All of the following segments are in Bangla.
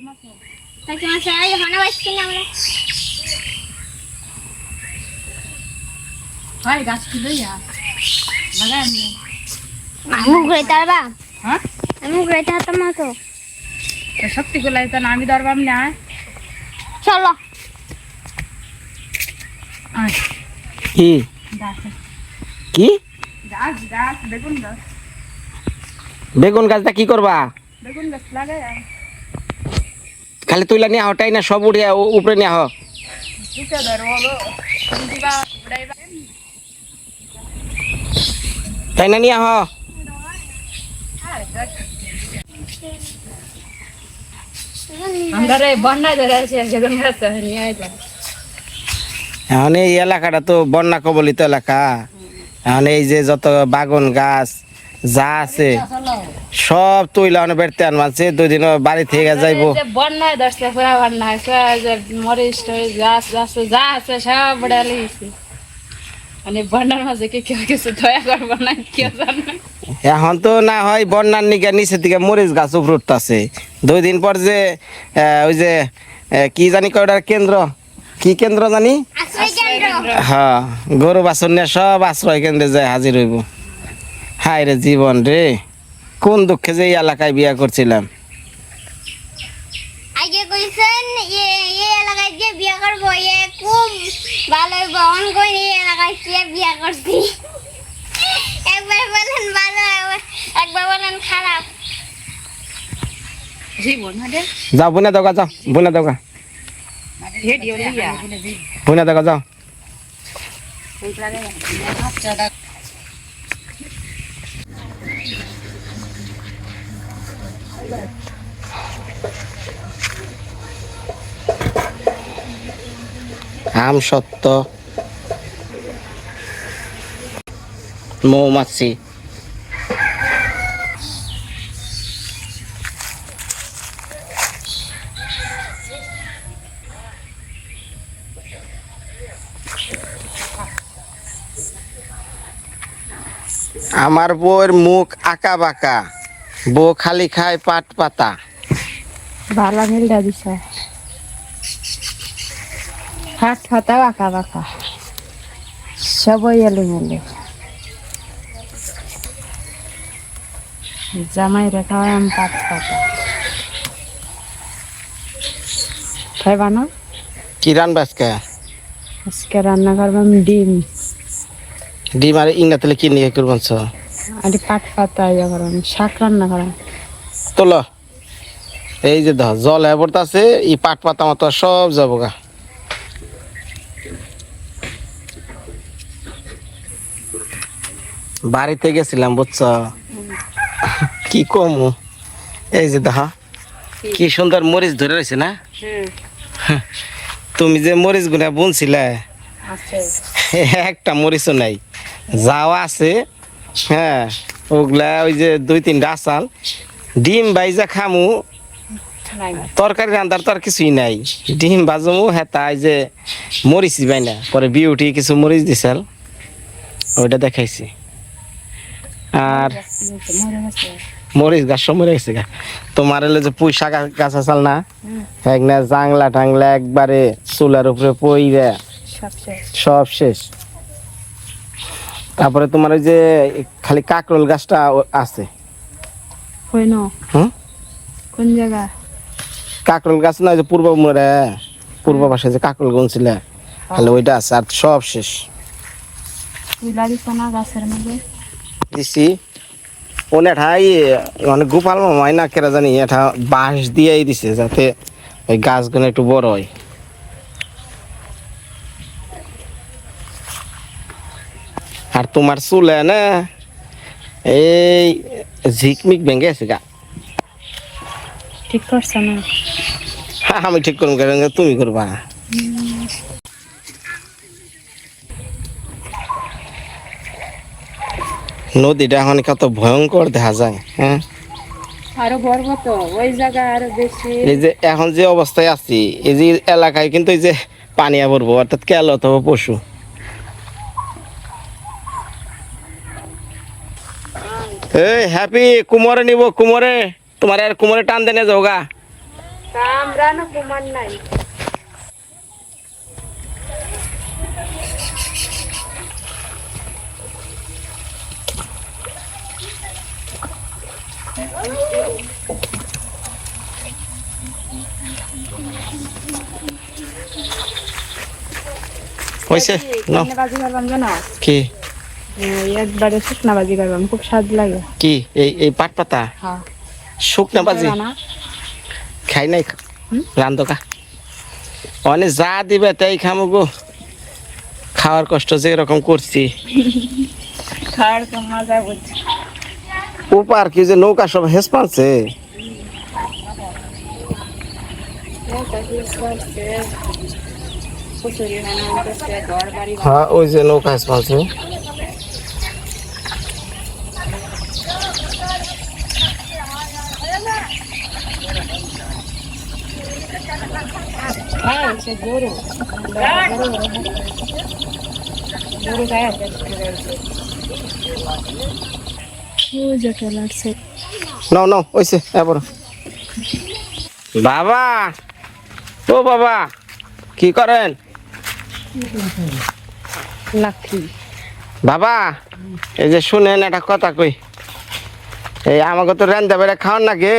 মাছ এই হনা বাসছি না আমরা হয় গাছ কি? লইয়া লাগাই আমি আমি ঘুরে তারবা হ্যাঁ আমি ঘুরে তারতাম না তো শক্তি গুলাই তো আমি ধরবাম না চলো কি? কি গাছ গাছ বেগুন গাছ। বেগুন গাছটা কি করবা? বেগুন গাছ লাগাই খালি তুইলা নিয়ে হটাই না সব উঠে উপরে নিয়ে উড়াইবা তাই না নিয়ে আইলাম এখন এই এলাকাটা তো বন্যা কবলিত এলাকা। এখন এই যে যত বাগুন গাছ যা আছে সব তুইলা অনেক বেড়তে দুই দিন বাড়ি থেকে যাইবো। বন্যায় ধরছে পুরা বন্যায়। সব যে মরিচ টরিচ গাছ গাছ যা আছে সব মানে বন্যার মাঝে কি কেউ কিছু দয়া করব না কেউ জানে এখন তো না হয় বন্যার নিকে নিচের দিকে মরিচ গাছ উপরে উঠতেছে দুই দিন পর যে ওই যে কি জানি কয়টার কেন্দ্র? কি কেন্দ্র জানি? আশ্রয় হ্যাঁ গরু বাছর নিয়ে সব আশ্রয় কেন্দ্রে যায় হাজির হইব। হায় রে জীবন রে কোন দুঃখে যে এই এলাকায় বিয়া করছিলাম? আগে কইছেন এ এই এলাকায় যে বিয়ে করব এ খুব ভালো বহন করে এই এলাকায় কে বিয়ে করছি? একবার বলেন ভালো একবার- বলেন খারাপ। জীবন যাও বুনা দোকা যাও বুনা দোকা লিয়া দোকা যাও। আম সত্য। মৌমাছি। আমার বউয়ের মুখ আঁকা বাঁকা বউ খালি খায় পাট পাতা। ভালো মিলটা দিছে। হাত হাতা বাঁকা বাঁকা। সবই এলো মেলে জামাই রেখা আম পাত পাতা। খাইবা না কি রান বাসকা আজকে রান্না করবাম ডিম। ডিম আর ইংনা তেলে কি নিয়ে করবেন আর পাট পাতা ইয়ে করবাম শাক রান্না করাম তোলো। এই যে ধর জল এবার আছে এই পাট পাতা মতো সব যাব গা। বাড়িতে গেছিলাম বুঝছ? কি কম? এই যে দেখা কি সুন্দর মরিচ ধরে রয়েছে না? তুমি যে মরিচগুলা বুনছিলে একটা মরিচও নাই। যাওয়া আছে হ্যাঁ ওগুলা ওই যে দুই তিনটা আসাল ডিম বাইজা খামু তরকারি রান্দার তো আর কিছুই নাই। ডিম বাজমু হ্যাঁ তাই যে মরিচি পাই না। পরে বিউটি কিছু মরিচ দিছাল ওইটা দেখাইছি। আর মরিচ গাছ সব মরে গেছে তোমার এলে যে পুঁই শাক গাছ আসাল না? এক না জাংলা টাংলা একবারে চুলার উপরে পইরা সব শেষ। তারপরে তোমার ওই যে খালি কাকরোল গাছটা আছে। কোন জায়গা? কাকরোল গাছ না যে পূর্ব মোড়ে পূর্ব পাশে যে কাকরোল গুনছিলে তাহলে ওইটা আছে আর সব শেষ। দিছি। ওনে ঠাই মানে গোপাল মামাই না কেরা জানি এটা বাঁশ দিয়েই দিছে যাতে ওই গাছগুলো একটু বড় হয়। তোমার চুলে না। এই ঝিকমিক ভেঙে আছে গা। ঠিক করছ না? আমি ঠিক করুন তুমি করবা নদীটা এখন কত ভয়ঙ্কর দেখা যায় হ্যাঁ? আরও বড় ওই জায়গা আরও বেশি। এই যে এখন যে অবস্থায় আছি এই যে এলাকায় কিন্তু এই যে পানিয়া পড়ব অর্থাৎ কেল অথবা পশু। এই হ্যাপি কুমোরে নিব কুমোরে তোমার আর কুমোরে টান দেনে যাও গা কামরানো কুমার নাই। হয়েছে নাও বাজি করবাম জানো? কি? এই একবারে শুকনা খুব স্বাদ লাগে। কি? এই এই পাট পাতা? হ্যাঁ। শুকনা বাজি খাই নাই? রান্ধকা। অনেক যা দিবে তাই খামো গো। খাওয়ার কষ্ট যে এরকম করছি। খাওয়ার তো মজা বুঝছি। উপার কি যে নৌকা সব হেস পাচ্ছে হ্যাঁ ওই যে নৌকা হেস পাচ্ছে হ্যাঁ সে গরু গরু গায়ে পূজা নাও নাও ওইসে এবার বাবা ও বাবা কি করেন? বাবা এই যে শুনেন একটা কথা কই। এই আমাকে তো রান্না বেড়ে খাওয়ান নাকি?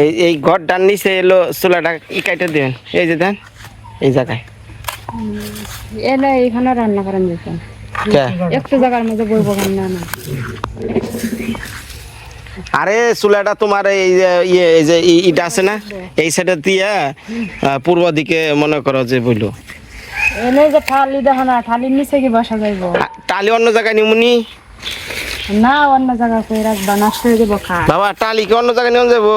এই এই ঘরটার নিচে এলো চুলাটা ই দিবেন। এই যে দেন এই জায়গায়। এলে এখানে রান্না করেন যেতাম একটু জায়গার মধ্যে বলব রান্না না আরে চুলাটা তোমার এই যে ইয়ে এই যে ইটা আছে না? এই সাইডে দিয়ে পূর্ব দিকে মনে করো যে বলল এলে যে থালি দেখো না থালির নিচে কি বসা যাইব? টালি অন্য জায়গায় নিমুনি না? অন্য জায়গা করে রাখবা নষ্ট হয়ে যাব খা। বাবা টালি কি অন্য জায়গায় নিয়ে যাব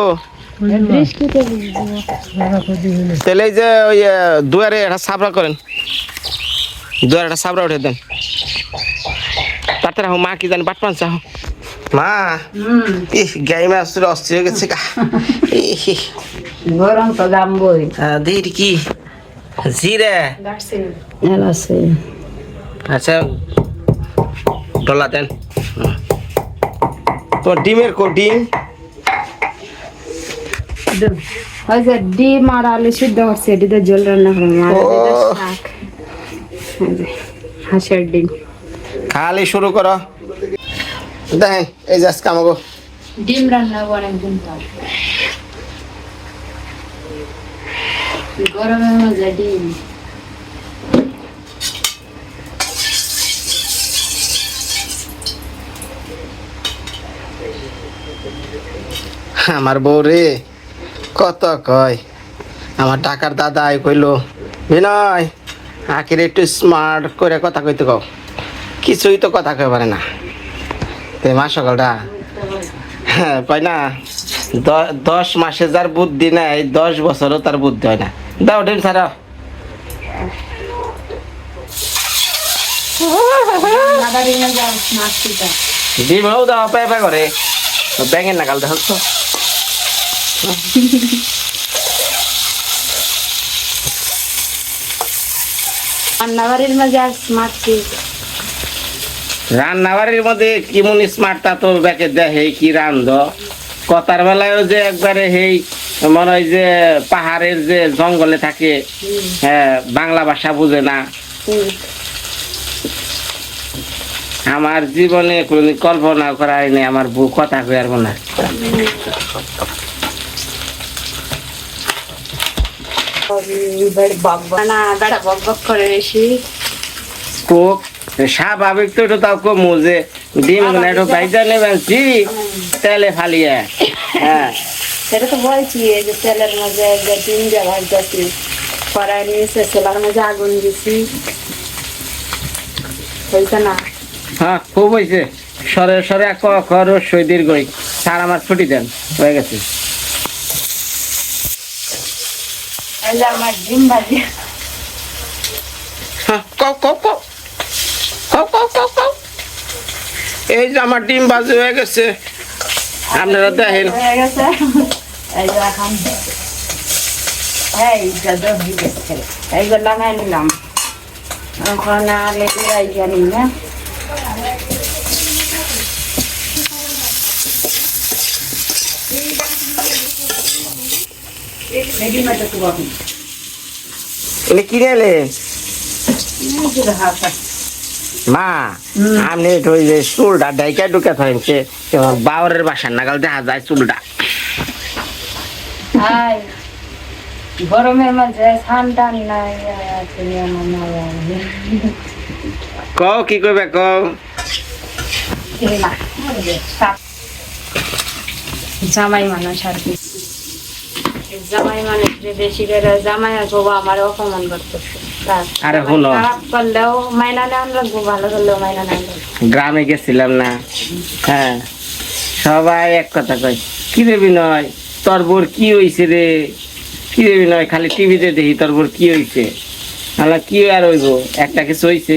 তাহলে এই যে ওই দুয়ারে একটা সাবরা করেন। দুয়ারে একটা সাবরা উঠে দেন। তাতে রাখো মা কি জানি বাট পাঞ্চা মা ইহ গাই মাছ তোর অস্থির হয়ে গেছে গরম তো জামবই। দির কি? জিরে। আচ্ছা ডলা দেন। তোর ডিমের কো ডিম? যে ডিম আর আলু সিদ্ধ করছে এটিতে জল রান্না করব। আর ও। এটিতে শাক। এই যে হাঁসের ডিম। খালি শুরু করো। দেখেন এই যে আজকে আমাকে ডিম রান্না করব অনেকদিন গরমের মধ্যে ডিম। আমার বউ রে। কত কয়? আমার টাকার দাদা আই কইলো বিনয় আখির একটু স্মার্ট করে কথা কইতে কও। কিছুই তো কথা কই পারে না। তে মা সকালটা হ্যাঁ কয় না দশ মাসে যার বুদ্ধি নাই দশ বছরও তার বুদ্ধি হয় না। দাও ডিম ছাড়াও। আবার এনে ডিম হও দাও পে পে করে। ব্যাঙের নাগাল দেখো রান্নাবাড়ির মাঝে আর স্মার্ট টিপ রান্নাবাড়ির মধ্যে কেমন স্মার্ট তা তো ব্যাকে দেখে কি রান্ধ? কথার বেলায়ও যে একবারে সেই মনে হয় যে পাহাড়ের যে জঙ্গলে থাকে হ্যাঁ বাংলা ভাষা বুঝে না। আমার জীবনে কোনোদিন কল্পনা করা হয়নি আমার বউ কথা কই আর না না বেড়া বক বক করে বেশি কোক স্বাভাবিক তো একটু তাও কমু যে ডিম একটু ভাইজা নেবেন জি তেলে ফালিয়ে। হ্যাঁ। সেটা তো বলছি এই যে তেলের মাঝে যে ডিম দিয়ে ভাজতেছি কড়াই নিয়েছে সেলার মাঝে আগুন দিছি। হয়েছে না? হ্যাঁ খুব হয়েছে। সরে সরে ক কর সৈদির গই স্যার আমার ছুটি দেন হয়ে গেছে। যে আমার ডিম ভাজি হ্যাঁ, কও কও কও। কও কও কও কও। এই যে আমার ডিম বাজি হয়ে গেছে। আপনারা দেখেন। হয়ে গেছে। এই যে এখন এই এইগুলো নিলাম। এখন আর লেগে জানি না। কিনে এলে? মা আপনি ওই যে চুলটা ডাইকা ঢুকে থাকছে বাবরের বাসার নাগাল দেখা যায় চুলটা। হাই গরমের মাঝে ঠান্ডা নাই কও কি কও? জামাই মানুষ আর কি। জামাই মানুষ বেশি করে জামাই আর বাবা আমার অপমান করতেছে। আরে হলো। খারাপ করলেও মাইনা নেওয়ান লাগবো ভালো করলেও মাইনা নেওয়ান গ্রামে গেছিলাম না। হ্যাঁ সবাই এক কথা কয় কি রে বিনয় তোর বোর কি হইছে রে? কি রে বিনয় খালি টিভিতে দেখি তোর বোর কি হইছে? আমরা কি আর হইব? একটা কিছু হইছে।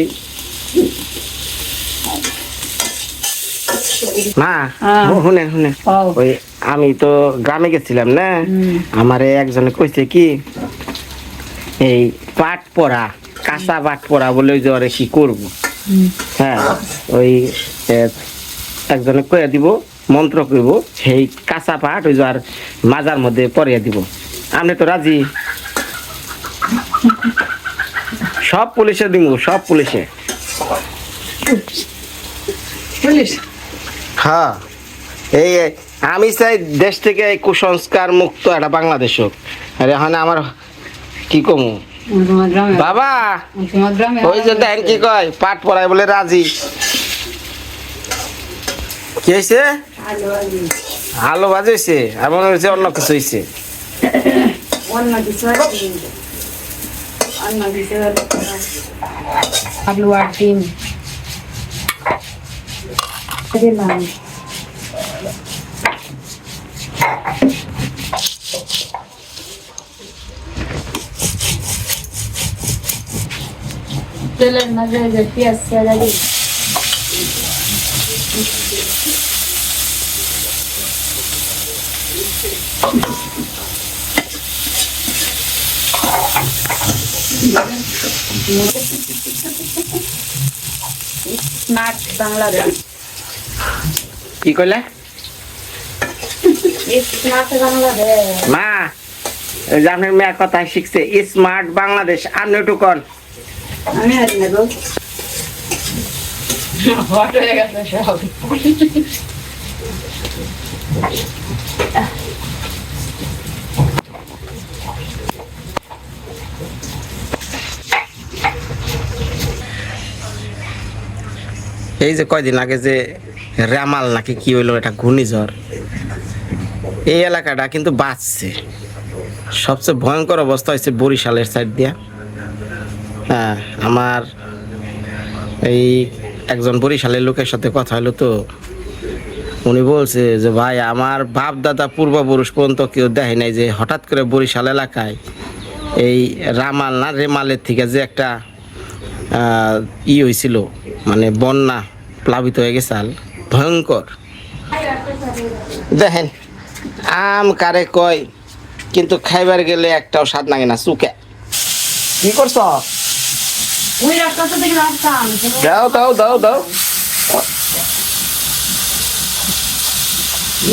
মা। শুনেন শুনেন ওই আমি তো গ্রামে গেছিলাম না। আমারে একজনে কইছে কি এই পাট পড়া কাঁচা পাট পড়া বলে ওই যে কি করব। হ্যাঁ ওই একজনে কইয়া দিব মন্ত্র কইব সেই কাঁচা পাট ওই আর মাজার মধ্যে পরিয়া দিব। আপনি তো রাজি? সব পুলিশে দিব সব পুলিশে। পুলিশ? হ্যাঁ। এই আমি চাই দেশ থেকে এই কুসংস্কার মুক্ত একটা বাংলাদেশ হোক। আর এখন আমার কি কমু? বাবা! ওই যে দেখেন কি কয়? পাট পড়ায় বলে রাজি। কি হয়েছে আলু আলো বাজেছে আর মনে হচ্ছে অন্য কিছু হয়েছে অন্য কিছু আলু আর ডিম। দিলাম তেলের মাঝে যে পেঁয়াজ ছেড়ে দিই স্মার্ট বাংলাদেশ কি কইলে? মা জানি যে আপনার মেয়ের কথা শিখছে স্মার্ট বাংলাদেশ আপনি একটু কন। আমি হট হয়ে গেছে সব। এই যে কয়দিন আগে যে রামাল নাকি কি হইল, এটা ঘূর্ণিঝড়, এই এলাকাটা কিন্তু বাঁচছে। সবচেয়ে ভয়ঙ্কর অবস্থা হয়েছে বরিশালের সাইড দিয়া। হ্যাঁ আমার এই একজন বরিশালের লোকের সাথে কথা হলো তো। উনি বলছে যে, ভাই, আমার বাপ দাদা পূর্বপুরুষ পর্যন্ত কেউ দেখে নাই যে হঠাৎ করে বরিশাল এলাকায় এই রামাল না, রেমালের থেকে যে একটা ই হয়েছিল মানে বন্যা প্লাবিত হয়ে গেছে আল ভয়ঙ্কর। দেখেন আম কারে কয় কিন্তু খাইবার গেলে একটাও স্বাদ লাগে না চুকে। কি করছ? দাও দাও দাও দাও।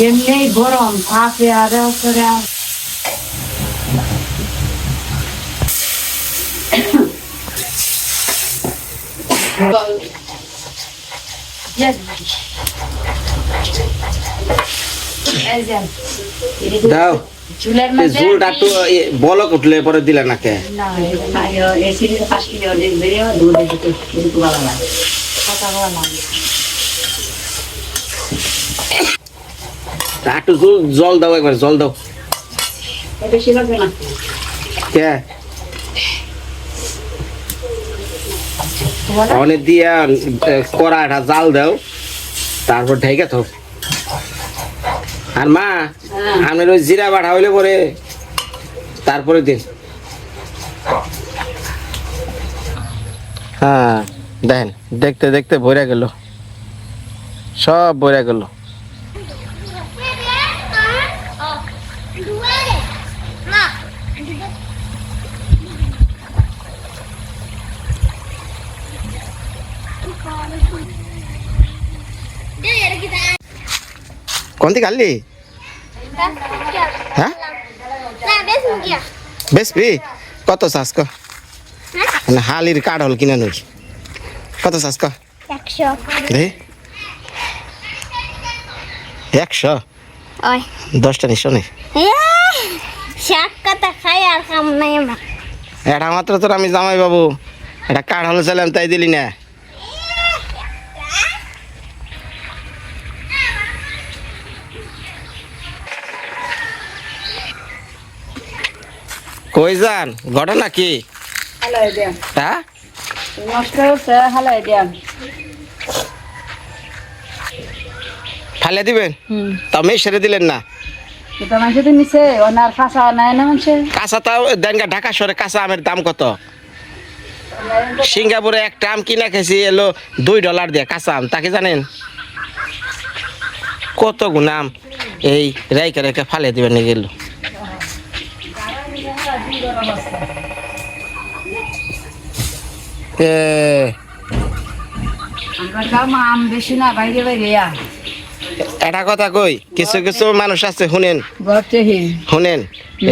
এমনি গরম থাকে আর করে দাও। ঝোলটা তো বলক উঠলে পরে দিলে না কে না। কথা একটু জল দাও একবার জল দাও। কে? অনেক দিয়া কড়া একটা জাল দাও তারপর ঢেকে থাক আর মা আমি আপনার ওই জিরা বাটা হইলে পরে তারপরে দিন। হ্যাঁ দেখেন দেখতে দেখতে ভরে গেল। সব ভরে গেল। কোন থেকে আনলি? হ্যাঁ? বেশ বেসবি কত চাষ ক? মানে হালির কাঠল কিনে নই কত চাষ ক? একশো। দশটা নিশো নেই এটা মাত্র তোর আমি জামাই বাবু। এটা কাঠল চাইলাম তাই দিলি না। কই যান? ঘটনা কি? হালাই হ্যাঁ? নষ্ট হচ্ছে হালাই দিয়াম ফালে দিবেন? হুম। তা মেয়ে সেরে দিলেন না? কাঁচা তাও দেনগা ঢাকা শহরে কাঁচা আমের দাম কত? সিঙ্গাপুরে একটা আম কিনা খেয়েছি এলো দুই ডলার দিয়ে কাঁচা আম তাকে জানেন? কত গুনাম এই রেখে রেখে ফালে দিবেন গেল আ এটা কথা কই? কিছু কিছু মানুষ আছে শুনেন। শুনেন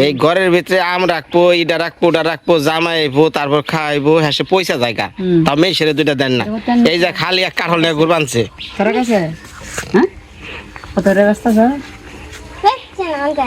এই ঘরের ভিতরে আম রাখব ইটা রাখব ওটা রাখব জামাইবো তারপর খাইবো হ্যাঁ পয়সা জায়গা। তা মেয়ে সেরে দুইটা দেন না। এই যে খালি এক কাঠল নিয়ে ঘুরবানছে তোর কাছে হ্যাঁ কত রে ব্যস্ত স্যার দেখছেন আমাকে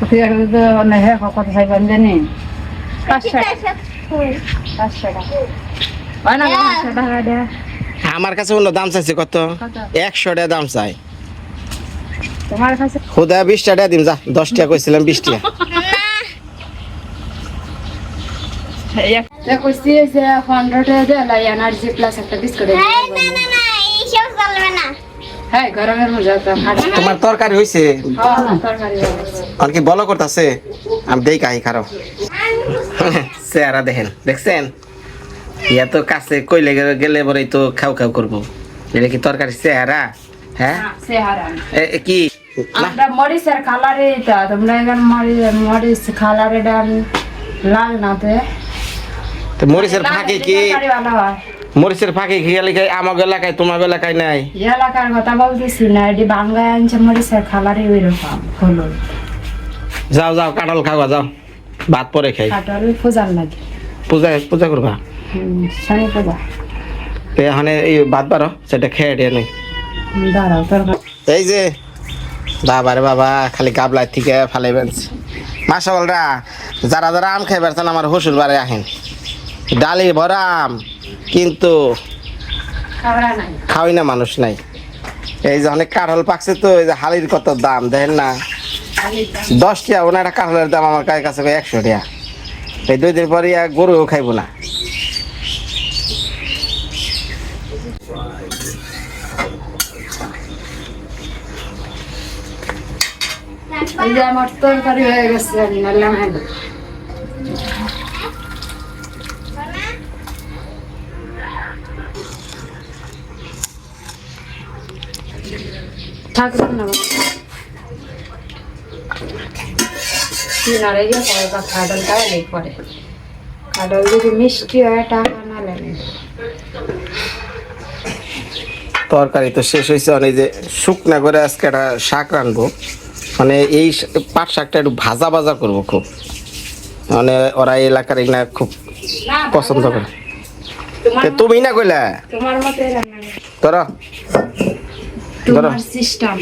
কত জানি। টাকা। হয় না পাঁচশো টাকা দেয় আমার কাছে অন্য দাম চাইছে কত? কত? একশো টাকা দাম চাই। তোমার কাছে খুদা বিশ টাকা দিম যা দশ টাকা কইছিলাম বিশ টাকা। কইছি যে পনেরোটা দেয় এনার্জি প্লাস একটা বিস্কুট না না না এইসব চলবে না। হ্যাঁ গরমের মধ্যে তোমার তরকারি হয়েছে তরকারি আর কি বলো করতেছে? আমি দেই কাহি খারো। চেহারা দেখেন দেখছেন? ইয়া তো কাছে কইলে গেলে- পরেই তো খাও খাও করব। এটা কি তরকারি চেহারা? হ্যাঁ? কি? আমরা মরিচের কালারে এটা তোমরা এখানে মরিচ মরিচ কালার লাল না তো। মরিচের ফাঁকে কি হয়। মরিচের ফাঁকে খেয়ালি খাই আমার এলাকায় তোমার এলাকায় নাই। এলাকার কথা বলতেছি না এটি বাংলায় আনছে মরিচের কালারে ওই রকম যাও যাও কাঁঠাল খাওয়া যাও। ভাত পরে খাই। কাটল পূজার লাগে। পূজা পূজা করবা? শনি পূজা। তো এখানে এই ভাত বারো সেটা খেয়ে দিয়ে নেই এই যে বাবা রে বাবা খালি গাবলাই থেকে ফালাই বেনছে মাসাবলরা যারা যারা আম খাই পারছেন আমার হসুর বারে আহেন। ডালি ভরা আম। কিন্তু খাওয়াই না মানুষ নাই। এই যে অনেক কাঠল পাকছে তো এই যে হালির কত দাম দেখেন না? দশ টাকা ওনারা কাঠলের দাম আমার কাছে কাছে একশো টিয়া। এই দুই দিন পরে আর গরুও খাইবো না। এই যে আমার তরকারি হয়ে গেছে থাকবেন না কিনারে গিয়ে পরে বা কাডল পরে কাডল যদি মিষ্টি হয় টাকা না লাগে। তরকারি তো শেষ হয়েছে অনেক যে শুকনা করে আজকে একটা শাক রানবো মানে এই পাট শাকটা একটু ভাজা ভাজা করব খুব। মানে ওরা এই এলাকার এগুলা খুব পছন্দ করে। তুমি না কইলা? তোমার মতে রান্না ধরো। তোমার সিস্টেম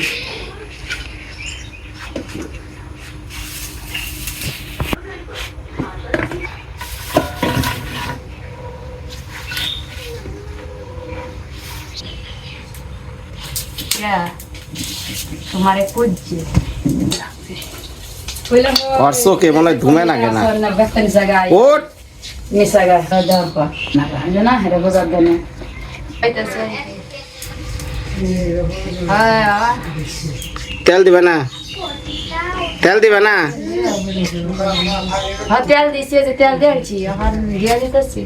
তোমারে পুজছে ওর চোখে মনে হয় ধুমে লাগে না বেতন জায়গায় ওট মিশাগা দেওয়ার পর না জানো না হেরে বোঝার দেনে হ্যাঁ তেল দিবে না তেল দিবে না হ্যাঁ তেল দিছি যে তেল দিয়েছি এখন দিয়ে দিতেছি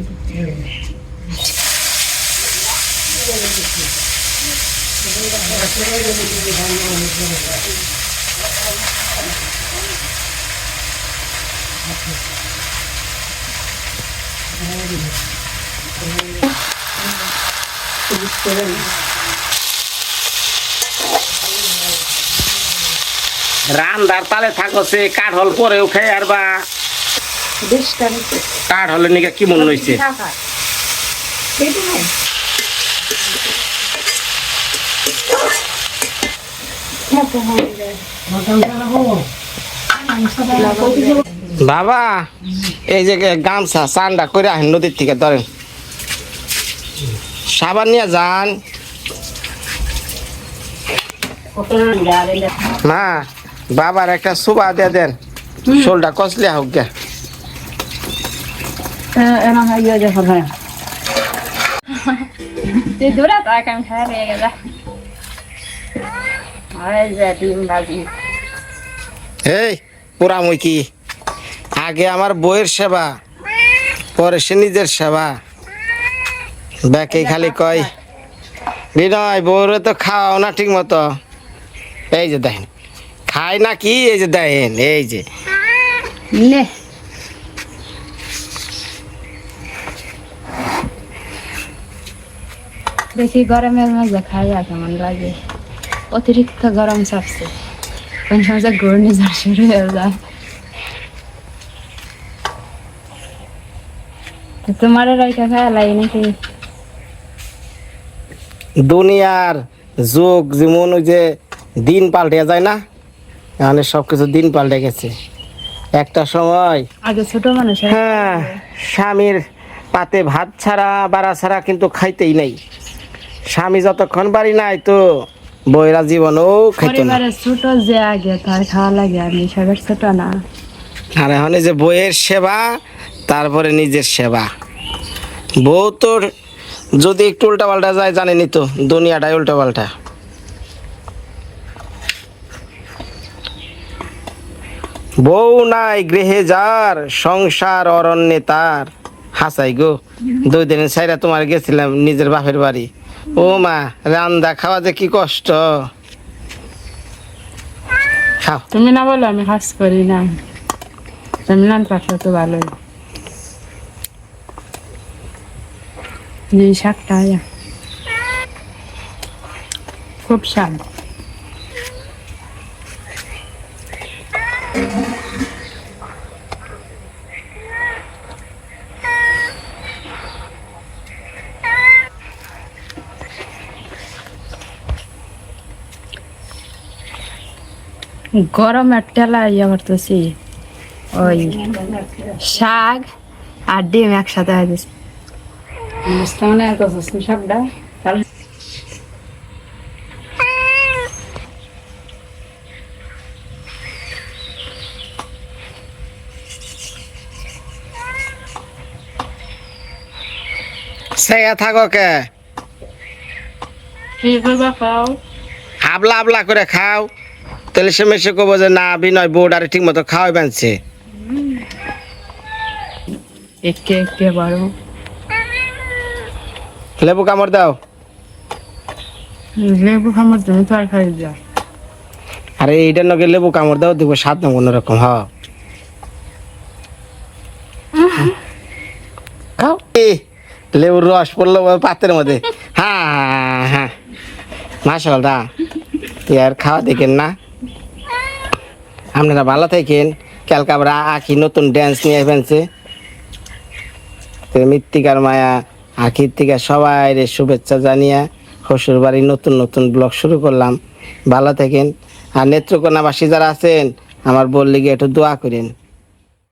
রান্দার তালে থাকো সে কাঠ হল পরেও খাই আর বা কাঠ হলে নিকে কি মনে হয়েছে বাবা এই যে গামছা চান্ডা করে আহেন নদীর থেকে ধরেন। সাবান নিয়ে যান। মা বাবার একটা সুবা দিয়ে দেন। শোলটা কসলে হোক গে। এরকম ইয়ে এই পুরামুই কি? আগে আমার বইয়ের সেবা পরে সে নিজের সেবা। ব্যাকে খালি কয় বিনয় বউরে তো খাওয়াও না ঠিক মতো এই যে দেখেন। খায় না কি এই যে দেখেন এই যে। নে। দেখি গরমের মধ্যে খাইয়া কেমন লাগে। অতিরিক্ত গরম চাপছে কোন সময় ঘূর্ণিঝড় শুরু হয়ে যায়। তোমার রাইকা খাওয়া লাগে নাকি? দুনিয়ার যুগ যেমন ওই যে দিন পাল্টে যায় না? এখানে সব কিছু দিন পাল্টে গেছে। একটা সময় আগে ছোট মানুষ হ্যাঁ। স্বামীর পাতে ভাত ছাড়া বাড়া ছাড়া কিন্তু খাইতেই নাই। স্বামী যতক্ষণ বাড়ি নাই তো বইরা জীবনও খাইতো না। ছোট যে আগে তার খাওয়া লাগে আমি সবের ছোট না। আর এখন যে বইয়ের সেবা তারপরে নিজের সেবা। বউ তোর যদি একটু উল্টা পাল্টা যায় জানেনি তো দুনিয়াটাই উল্টা পাল্টা বউ নাই গৃহে যার, সংসার অরণ্যে তার। হাসাই গো, দুই দিনের সাইরা তোমার গেছিলাম নিজের বাপের বাড়ি। ও মা, রান্দা খাওয়া যে কি কষ্ট। তুমি না বলো আমি হাস করি না। তুমি না তো শাকটা খুব স্বাদ। গরমের টেলা ইয়ে করতেছি ওই শাক আর ডিম একসাথে হয়ে মানে শাকটা সেয়া থাকো কে কি করবা খাও হাবলা হাবলা করে খাও। তাহলে সে মেসে কব যে না বিনয় বোর্ডারে ঠিক মতো খাওয়াই বানছে। একে একে বড় লেবু কামড় দাও। লেবু খামার তুমি তো আর খাই যা আরে এইটার নগে লেবু কামড় দাও দেখব স্বাদ না অন্যরকম হ। খাও। এ, লেবুর রস পড়ল পাত্রের মধ্যে। হ্যাঁ হ্যাঁ হ্যাঁ মাসালটা তুই আর খাওয়া দেখেন না। আপনারা ভালো থাকেন। কালকে আবার আখি নতুন ড্যান্স নিয়ে ফেলছে। মৃত্তিকার মায়া আখির থেকে সবাই রে শুভেচ্ছা জানিয়ে শ্বশুর বাড়ির নতুন নতুন ব্লগ শুরু করলাম। ভালো থাকেন। আর নেত্রকোনাবাসী যারা আছেন, আমার বললি গিয়ে একটু দোয়া করেন।